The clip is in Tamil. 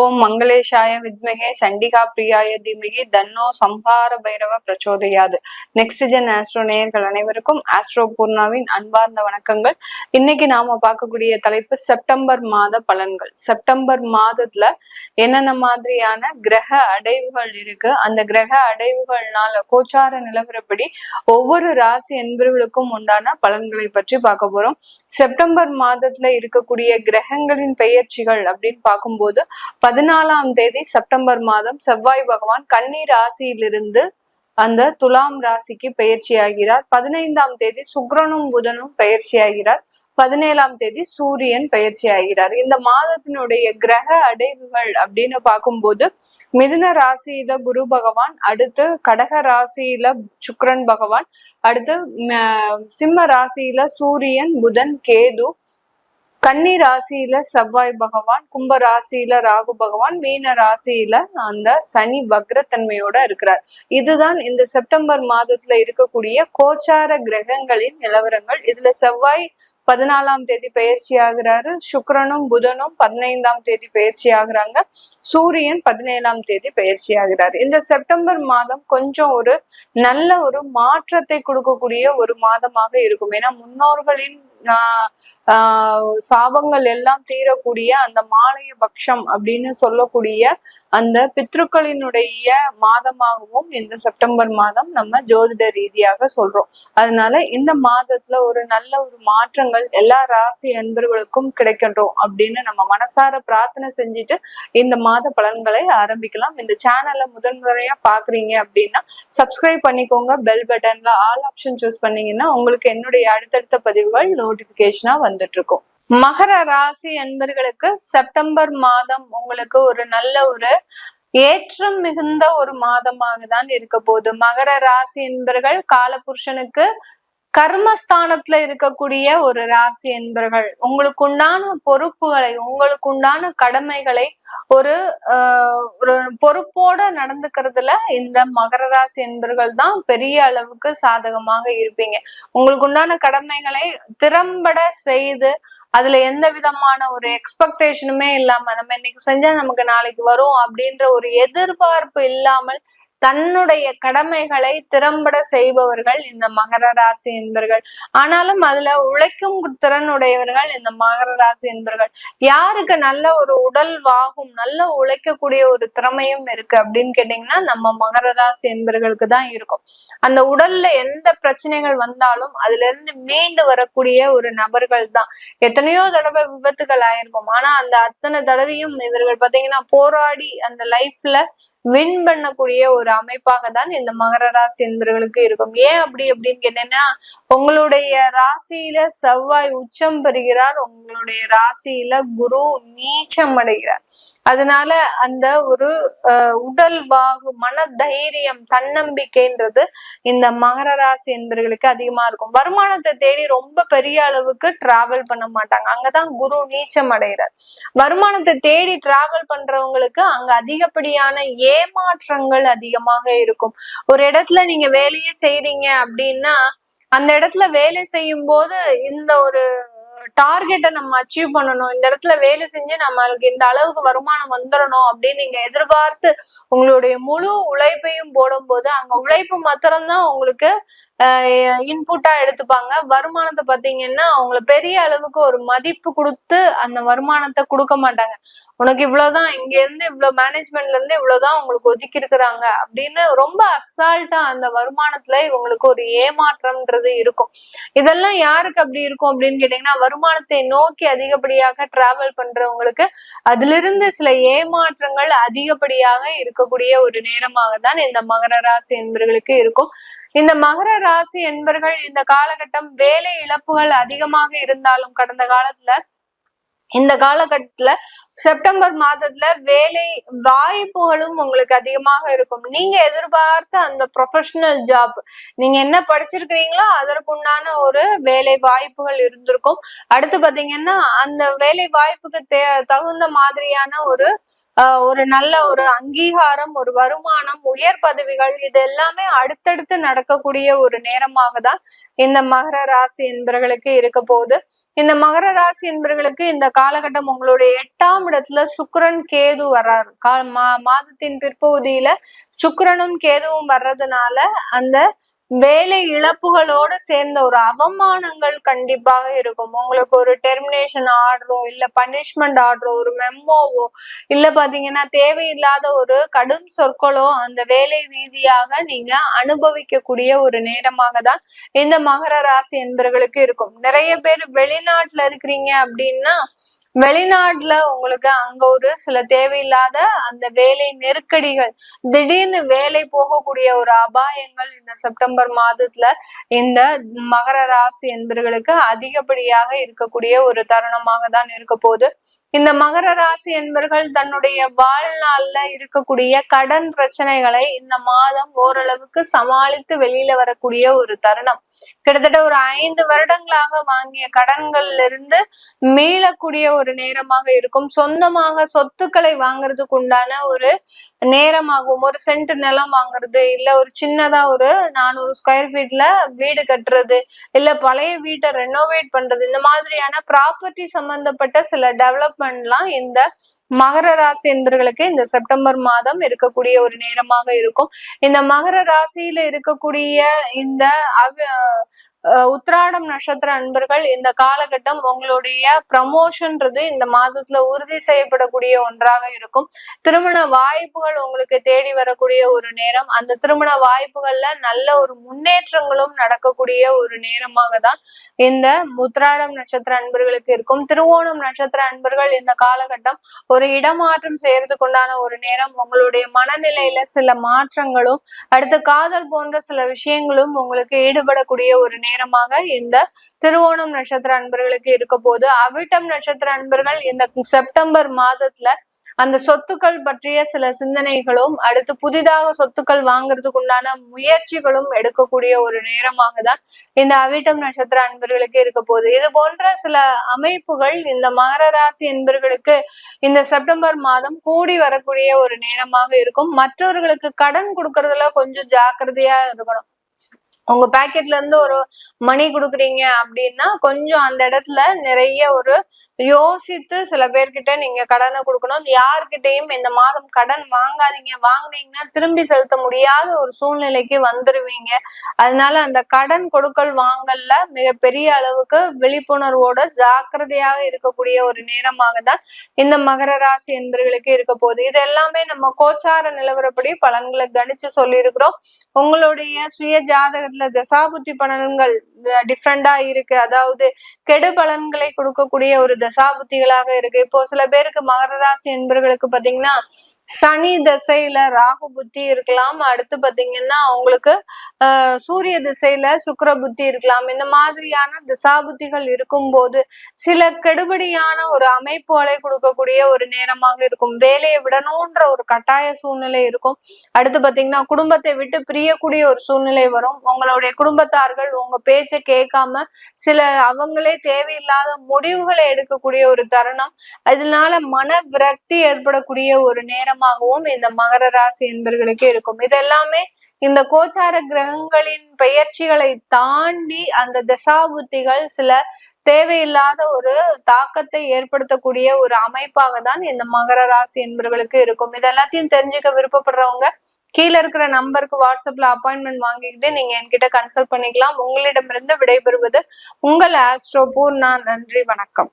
ஓம் மங்களேஷாய வித்மகே சண்டிகா பிரியாய தீமகி தன்னோ சம்ஹார பைரவ பிரச்சோதையாது. நெக்ஸ்ட் ஜென் ஆஸ்ட்ரோ நேயர்கள் அனைவருக்கும் ஆஸ்ட்ரோ பூர்ணாவின் அன்பார்ந்த வணக்கங்கள். இன்னைக்கு நாம பார்க்கக்கூடிய தலைப்பு செப்டம்பர் மாத பலன்கள். செப்டம்பர் மாதத்துல என்னென்ன மாதிரியான கிரக அடைவுகள் இருக்கு? அந்த கிரக அடைவுகள்னால கோச்சார நிலவரப்படி ஒவ்வொரு ராசி என்பவர்களுக்கும் உண்டான பலன்களை பற்றி பார்க்க போறோம். செப்டம்பர் மாதத்துல இருக்கக்கூடிய கிரகங்களின் பெயர்ச்சிகள் அப்படின்னு பார்க்கும்போது பதினாலாம் தேதி செப்டம்பர் மாதம் செவ்வாய் பகவான் கன்னி ராசியிலிருந்து அந்த துலாம் ராசிக்கு பயிற்சி ஆகிறார் பதினைந்தாம் தேதி சுக்ரனும் புதனும் பயிற்சி ஆகிறார் பதினேழாம் தேதி சூரியன் பயிற்சி ஆகிறார் இந்த மாதத்தினுடைய கிரக அடைவுகள் அப்படின்னு பார்க்கும்போது மிதுன ராசியில குரு பகவான் அடுத்து கடக ராசியில சுக்ரன் பகவான் அடுத்து சிம்ம ராசியில சூரியன் புதன் கேது கன்னி ராசியில செவ்வாய் பகவான் கும்ப ராசியில ராகு பகவான் மீன ராசியில அந்த சனி வக்ரத்தன்மையோட இருக்கிறார். இதுதான் இந்த செப்டம்பர் மாதத்துல இருக்கக்கூடிய கோச்சார கிரகங்களின் நிலவரங்கள். இதுல செவ்வாய் பதினாலாம் தேதி பயிற்சி ஆகிறாரு. சுக்கரனும் புதனும் பதினைந்தாம் தேதி பயிற்சி ஆகுறாங்க. சூரியன் பதினேழாம் தேதி பயிற்சி ஆகிறாரு. இந்த செப்டம்பர் மாதம் கொஞ்சம் ஒரு நல்ல ஒரு மாற்றத்தை கொடுக்கக்கூடிய ஒரு மாதமாக இருக்கும். ஏன்னா முன்னோர்களின் சாபங்கள் எல்லாம் தீரக்கூடிய அந்த மாலைய பக்ஷம் அப்படின்னு சொல்லக்கூடிய அந்த பித்ருக்களினுடைய மாதமாகவும் இந்த செப்டம்பர் மாதம் நம்ம ஜோதிட ரீதியாக சொல்றோம். அதனால இந்த மாதத்துல ஒரு நல்ல ஒரு மாற்றங்கள் எல்லா ராசி அன்பர்களுக்கும் கிடைக்கட்டும் அப்படின்னு நம்ம மனசார பிரார்த்தனை செஞ்சுட்டு இந்த மாத பலன்களை ஆரம்பிக்கலாம். இந்த சேனலை முதன்முறையா பாக்குறீங்க அப்படின்னா சப்ஸ்கிரைப் பண்ணிக்கோங்க. பெல் பட்டன்ல ஆல் ஆப்ஷன் சூஸ் பண்ணீங்கன்னா உங்களுக்கு என்னுடைய அடுத்தடுத்த பதிவுகள் நோட்டிபிகேஷனா வந்துட்டு இருக்கும் மகர ராசி என்பர்களுக்கு செப்டம்பர் மாதம் உங்களுக்கு ஒரு நல்ல ஒரு ஏற்றம் மிகுந்த ஒரு மாதமாக தான் இருக்க போகுது. மகர ராசி என்பர்கள் காலபுருஷனுக்கு கர்மஸ்தானத்துல இருக்கக்கூடிய ஒரு ராசி என்பர்கள் உங்களுக்கு உண்டான பொறுப்புகளை உங்களுக்கு உண்டான கடமைகளை ஒரு ஒரு பொறுப்போட நடந்துக்கிறதுல இந்த மகர ராசி என்பர்கள் தான் பெரிய அளவுக்கு சாதகமாக இருப்பீங்க. உங்களுக்கு உண்டான கடமைகளை திறம்பட செய்து அதுல எந்த விதமான ஒரு எக்ஸ்பெக்டேஷனுமே இல்லாம நம்ம இன்னைக்கு செஞ்சா நமக்கு நாளைக்கு வரும் அப்படின்ற ஒரு எதிர்பார்ப்பு இல்லாமல் தன்னுடைய கடமைகளை திறம்பட செய்பவர்கள் இந்த மகர ராசி என்பர்கள். ஆனாலும் அதுல உழைக்கும் திறனுடையவர்கள் இந்த மகர ராசி என்பர்கள். யாருக்கு நல்ல ஒரு உடல் வாகும் நல்ல உழைக்கக்கூடிய ஒரு திறமையும் இருக்கு அப்படின்னு கேட்டீங்கன்னா நம்ம மகர ராசி என்பர்களுக்கு தான் இருக்கும். அந்த உடல்ல எந்த பிரச்சனைகள் வந்தாலும் அதுல இருந்து மீண்டு வரக்கூடிய ஒரு நபர்கள் தான். எத்தனையோ தடவை விபத்துகள் ஆயிருக்கும். ஆனா அந்த அத்தனை தடவையும் இவர்கள் பாத்தீங்கன்னா போராடி அந்த லைஃப்ல வின் பண்ணக்கூடிய ஒரு அமைப்பாக தான் இந்த மகர ராசி என்பவர்களுக்கு இருக்கும். ஏன் அப்படி அப்படின்னு கேட்டீங்கன்னா உங்களுடைய ராசியில செவ்வாய் உச்சம் பெறுகிறார் உங்களுடைய ராசியில குரு நீச்சம் அடைகிறார். அதனால அந்த ஒரு உடல் வாகு மன தைரியம் தன்னம்பிக்கைன்றது இந்த மகர ராசி என்பவர்களுக்கு அதிகமா இருக்கும். வருமானத்தை தேடி ரொம்ப பெரிய அளவுக்கு டிராவல் பண்ண மாட்டாங்க. அங்கதான் குரு நீச்சம் அடைகிறார். வருமானத்தை தேடி டிராவல் பண்றவங்களுக்கு அங்க அதிகப்படியான ஏமாற்றங்கள் அதிகமாக இருக்கும். ஒரு இடத்துல நீங்க வேலையே செய்றீங்க அப்படின்னா அந்த இடத்துல வேலை செய்யும் போது இந்த ஒரு டார்கெட்டை நம்ம அச்சீவ் பண்ணணும். இந்த இடத்துல வேலை செஞ்சு நம்மளுக்கு இந்த அளவுக்கு வருமானம் வந்துடணும் அப்படின்னு நீங்க எதிர்பார்த்து உங்களுடைய முழு உழைப்பையும் போடும்போது அங்க உழைப்பு மாத்திரம்தான் உங்களுக்கு இன்புட்டா எடுத்துப்பாங்க. வருமானத்தை பாத்தீங்கன்னா அவங்கள பெரிய அளவுக்கு ஒரு மதிப்பு கொடுத்து அந்த வருமானத்தை கொடுக்க மாட்டாங்க. உனக்கு இவ்வளவுதான் இங்க இருந்து இவ்வளவு மேனேஜ்மெண்ட்ல இருந்து இவ்வளவுதான் உங்களுக்கு ஒதுக்கி இருக்கிறாங்க அப்படின்னு ரொம்ப அசால்ட்டா அந்த வருமானத்துல இவங்களுக்கு ஒரு ஏமாற்றம்ன்றது இருக்கும். இதெல்லாம் யாருக்கு அப்படி இருக்கும் அப்படின்னு கேட்டீங்கன்னா வருமானத்தை நோக்கி அதிகப்படியாக டிராவல் பண்றவங்களுக்கு அதுல இருந்து சில ஏமாற்றங்கள் அதிகப்படியாக இருக்கக்கூடிய ஒரு நேரமாக தான் இந்த மகர ராசி என்பர்களுக்கு இருக்கும். இந்த மகர ராசி என்பர்கள் இந்த காலகட்டம் வேலை இழப்புகள் அதிகமாக இருந்தாலும் கடந்த காலத்துல இந்த காலகட்டத்துல செப்டம்பர் மாதத்துல வேலை வாய்ப்புகளும் உங்களுக்கு அதிகமாக இருக்கும். நீங்க எதிர்பார்த்த அந்த ப்ரொஃபஷனல் ஜாப் நீங்க என்ன படிச்சிருக்கிறீங்களோ அதற்குண்டான ஒரு வேலை வாய்ப்புகள் இருந்திருக்கும். அடுத்து பாத்தீங்கன்னா அந்த வேலை வாய்ப்புக்கு தே தகுந்த மாதிரியான ஒரு ஒரு நல்ல ஒரு அங்கீகாரம் ஒரு வருமானம் உயர் பதவிகள் இது எல்லாமே அடுத்தடுத்து நடக்கக்கூடிய ஒரு நேரமாக தான் இந்த மகர ராசி என்பவர்களுக்கு இருக்க போகுது. இந்த மகர ராசி என்பவர்களுக்கு இந்த காலகட்டம் உங்களுடைய எட்டாம் இடத்துல சுக்கரன் கேது வர்றாரு. கா மா- மாதத்தின் பிற்பகுதியில சுக்கரனும் கேதுவும் வர்றதுனால அந்த வேலை இழப்புகளோட சேர்ந்த ஒரு அவமானங்கள் கண்டிப்பாக இருக்கும். உங்களுக்கு ஒரு டெர்மினேஷன் ஆர்டரோ இல்ல பனிஷ்மெண்ட் ஆர்டரோ ஒரு மெம்மோவோ இல்ல பாத்தீங்கன்னா தேவையில்லாத ஒரு கடும் சொற்களோ அந்த வேலை ரீதியாக நீங்க அனுபவிக்கக்கூடிய ஒரு நேரமாக தான் இந்த மகர ராசி என்பவர்களுக்கு இருக்கும். நிறைய பேர் வெளிநாட்டுல இருக்கிறீங்க அப்படின்னா வெளிநாட்டுல உங்களுக்கு அங்க ஒரு சில தேவையில்லாத அந்த வேலை நெருக்கடிகள் திடீர்னு வேலை போகக்கூடிய ஒரு அபாயங்கள் இந்த செப்டம்பர் மாதத்துல இந்த மகர ராசி என்பவர்களுக்கு அதிகப்படியாக இருக்கக்கூடிய ஒரு தருணமாக தான் இருக்க போகுது. இந்த மகர ராசி என்பர்கள் தன்னுடைய வாழ்நாள்ல இருக்கக்கூடிய கடன் பிரச்சனைகளை இந்த மாதம் ஓரளவுக்கு சமாளித்து வெளியில வரக்கூடிய ஒரு தருணம். கிட்டத்தட்ட ஒரு ஐந்து வருடங்களாக வாங்கிய கடன்கள்ல இருந்து மீளக்கூடிய ஒரு நேரமாக இருக்கும். சொந்தமாக சொத்துக்களை வாங்குறதுக்கு உண்டான ஒரு நேரமாகும். ஒரு சென்ட் நிலம் வாங்குறது இல்ல ஒரு சின்னதா ஒரு நானூறு ஸ்கொயர் ஃபீட்ல வீடு கட்டுறது இல்ல பழைய வீட்டை ரெனோவேட் பண்றது இந்த மாதிரியான ப்ராப்பர்ட்டி சம்பந்தப்பட்ட சில டெவலப்மெண்ட்லாம் இந்த மகர ராசி என்பவர்களுக்கு இந்த செப்டம்பர் மாதம் இருக்கக்கூடிய ஒரு நேரமாக இருக்கும். இந்த மகர ராசியில இருக்கக்கூடிய இந்த உத்ராடம் நட்சத்திர அன்பர்கள் இந்த காலகட்டம் உங்களுடைய ப்ரமோஷன்றது இந்த மாதத்துல உறுதி செய்யப்படக்கூடிய ஒன்றாக இருக்கும். திருமண வாய்ப்புகள் உங்களுக்கு தேடி வரக்கூடிய ஒரு நேரம். அந்த திருமண வாய்ப்புகள்ல நல்ல ஒரு முன்னேற்றங்களும் நடக்கக்கூடிய ஒரு நேரமாக தான் இந்த உத்ராடம் நட்சத்திர அன்பர்களுக்கு இருக்கும். திருவோணம் நட்சத்திர அன்பர்கள் இந்த காலகட்டம் ஒரு இடமாற்றம் செய்யறதுக்கு உண்டான ஒரு நேரம். உங்களுடைய மனநிலையில சில மாற்றங்களும் அடுத்து காதல் போன்ற சில விஷயங்களும் உங்களுக்கு ஈடுபடக்கூடிய ஒரு நேரம் நேரமாக இந்த திருவோணம் நட்சத்திர அன்பர்களுக்கு இருக்க போது அவிட்டம் நட்சத்திர அன்பர்கள் இந்த செப்டம்பர் மாதத்துல அந்த சொத்துக்கள் பற்றிய சில சிந்தனைகளும் அடுத்து புதிதாக சொத்துக்கள் வாங்குறதுக்கு உண்டான முயற்சிகளும் எடுக்கக்கூடிய ஒரு நேரமாக தான் இந்த அவிட்டம் நட்சத்திர அன்பர்களுக்கு இருக்க போகுது. இது போன்ற சில அமைப்புகள் இந்த மகர ராசி என்பர்களுக்கு இந்த செப்டம்பர் மாதம் கூடி வரக்கூடிய ஒரு நேரமாக இருக்கும். மற்றவர்களுக்கு கடன் கொடுக்கறதுல கொஞ்சம் ஜாக்கிரதையா இருக்கணும். உங்க பாக்கெட்ல இருந்து ஒரு மணி கொடுக்குறீங்க அப்படின்னா கொஞ்சம் அந்த இடத்துல நிறைய ஒரு யோசித்து சில பேர்கிட்ட நீங்க கடனை கொடுக்கணும். யார்கிட்டயும் இந்த மாதம் கடன் வாங்காதீங்க. வாங்குனீங்கன்னா திரும்பி செலுத்த முடியாத ஒரு சூழ்நிலைக்கு வந்துருவீங்க. அதனால அந்த கடன் கொடுக்கல் வாங்கல்ல மிகப்பெரிய அளவுக்கு விழிப்புணர்வோட ஜாக்கிரதையாக இருக்கக்கூடிய ஒரு நேரமாக தான் இந்த மகர ராசி என்பர்களுக்கு இருக்க போகுது. இது எல்லாமே நம்ம கோச்சார நிலவரப்படி பலன்களை கணிச்சு சொல்லியிருக்கிறோம். உங்களுடைய சுய ஜாதகத்துல தசாபுத்தி பலன்கள் டிஃப்ரெண்டா இருக்கு. அதாவது கெடு பலன்களை கொடுக்கக்கூடிய ஒரு தசாபுத்திகளாக இருக்கு. இப்போ சில பேருக்கு மகர ராசி என்பவர்களுக்கு பாத்தீங்கன்னா சனி திசையில ராகு புத்தி இருக்கலாம். அடுத்து பாத்தீங்கன்னா அவங்களுக்கு சூரிய திசையில சுக்கர புத்தி இருக்கலாம். இந்த மாதிரியான திசா புத்திகள் இருக்கும் இருக்கும்போது சில கெடுபடியான ஒரு அமைப்புகளை கொடுக்கக்கூடிய ஒரு நேரமாக இருக்கும். வேலையை விடணும்ன்ற ஒரு கட்டாய சூழ்நிலை இருக்கும். அடுத்து பாத்தீங்கன்னா குடும்பத்தை விட்டு பிரியக்கூடிய ஒரு சூழ்நிலை வரும். உங்களுடைய குடும்பத்தார்கள் உங்க பேச்சை கேட்காம சில அவங்களே தேவையில்லாத முடிவுகளை எடுக்கக்கூடிய ஒரு தருணம். அதனால மன விரக்தி ஏற்படக்கூடிய ஒரு நேரம் நேரமாகவும் இந்த மகர ராசி என்பர்களுக்கு இருக்கும். இதெல்லாமே இந்த கோச்சார கிரகங்களின் பெயர்ச்சிகளை தாண்டி அந்த தசாபுத்திகள் சில தேவையில்லாத ஒரு தாக்கத்தை ஏற்படுத்தக்கூடிய ஒரு அமைப்பாக தான் இந்த மகர ராசி என்பவர்களுக்கு இருக்கும். இது எல்லாத்தையும் தெரிஞ்சுக்க விருப்பப்படுறவங்க கீழே இருக்கிற நம்பருக்கு வாட்ஸ்அப்ல அப்பாயின்மெண்ட் வாங்கிக்கிட்டு நீங்க என்கிட்ட கன்சல்ட் பண்ணிக்கலாம். உங்களிடமிருந்து விடைபெறுவது உங்கள் ஆஸ்ட்ரோ பூர்ணா. நன்றி வணக்கம்.